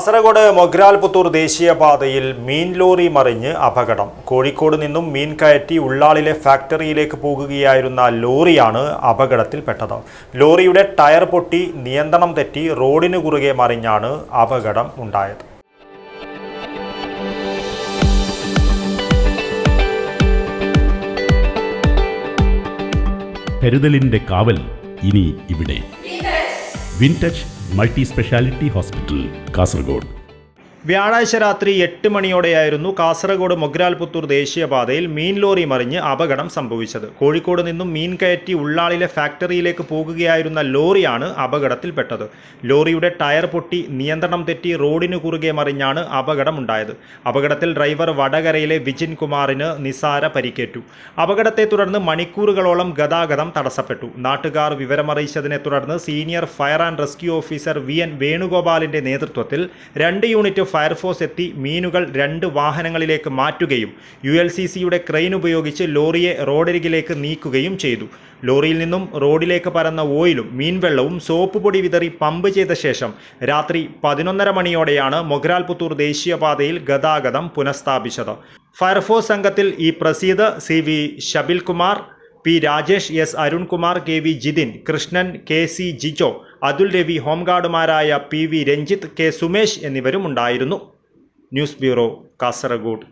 കാസർഗോഡ് മൊഗ്രാൽ പുത്തൂർ ദേശീയപാതയിൽ മീൻ ലോറി മറിഞ്ഞ് അപകടം. കോഴിക്കോട് നിന്നും മീൻ കയറ്റി ഉള്ളാളിലെ ഫാക്ടറിയിലേക്ക് പോകുകയായിരുന്ന ലോറിയാണ് അപകടത്തിൽപ്പെട്ടത്. ലോറിയുടെ ടയർ പൊട്ടി നിയന്ത്രണം തെറ്റി റോഡിന് കുറുകെ മറിഞ്ഞാണ് അപകടം ഉണ്ടായത്. കരുതലിന്റെ കാവൽ ഇനി ഇവിടെ. Wintouch multi speciality hospital Kasaragod. വ്യാഴാഴ്ച രാത്രി എട്ട് മണിയോടെയായിരുന്നു കാസർഗോഡ് മൊഗ്രാൽപുത്തൂർ ദേശീയപാതയിൽ മീൻ ലോറി മറിഞ്ഞ് അപകടം സംഭവിച്ചത്. കോഴിക്കോട് നിന്നും മീൻ കയറ്റി ഉള്ളാളിലെ ഫാക്ടറിയിലേക്ക് പോകുകയായിരുന്ന ലോറിയാണ് അപകടത്തിൽപ്പെട്ടത്. ലോറിയുടെ ടയർ പൊട്ടി നിയന്ത്രണം തെറ്റി റോഡിനു കുറുകെ മറിഞ്ഞാണ് അപകടമുണ്ടായത്. അപകടത്തിൽ ഡ്രൈവർ വടകരയിലെ വിജിൻ കുമാറിന് നിസാര പരിക്കേറ്റു. അപകടത്തെ തുടർന്ന് മണിക്കൂറുകളോളം ഗതാഗതം തടസ്സപ്പെട്ടു. നാട്ടുകാർ വിവരമറിയിച്ചതിനെ തുടർന്ന് senior fire and rescue officer V N വേണുഗോപാലിന്റെ നേതൃത്വത്തിൽ രണ്ട് യൂണിറ്റ് ഫയർഫോഴ്സ് എത്തി മീനുകൾ രണ്ട് വാഹനങ്ങളിലേക്ക് മാറ്റുകയും യു എൽ സി സിയുടെ ക്രെയിൻ ഉപയോഗിച്ച് ലോറിയെ റോഡരികിലേക്ക് നീക്കുകയും ചെയ്തു. ലോറിയിൽ നിന്നും റോഡിലേക്ക് പരന്ന ഓയിലും മീൻവെള്ളവും സോപ്പ് പൊടി വിതറി പമ്പ് ചെയ്ത ശേഷം രാത്രി പതിനൊന്നര മണിയോടെയാണ് മൊഗ്രാൽ പുത്തൂർ ദേശീയപാതയിൽ ഗതാഗതം പുനഃസ്ഥാപിച്ചത്. ഫയർഫോഴ്സ് സംഘത്തിൽ E Praseed C V Shabil Kumar P Rajesh S Arunkumar K V Jithin Krishnan K C Jijo Athul Ravi ഹോംഗാർഡുമാരായ P V Ranjith K Sumesh എന്നിവരും ഉണ്ടായിരുന്നു ന്യൂസ് ബ്യൂറോ കാസർഗോഡ്.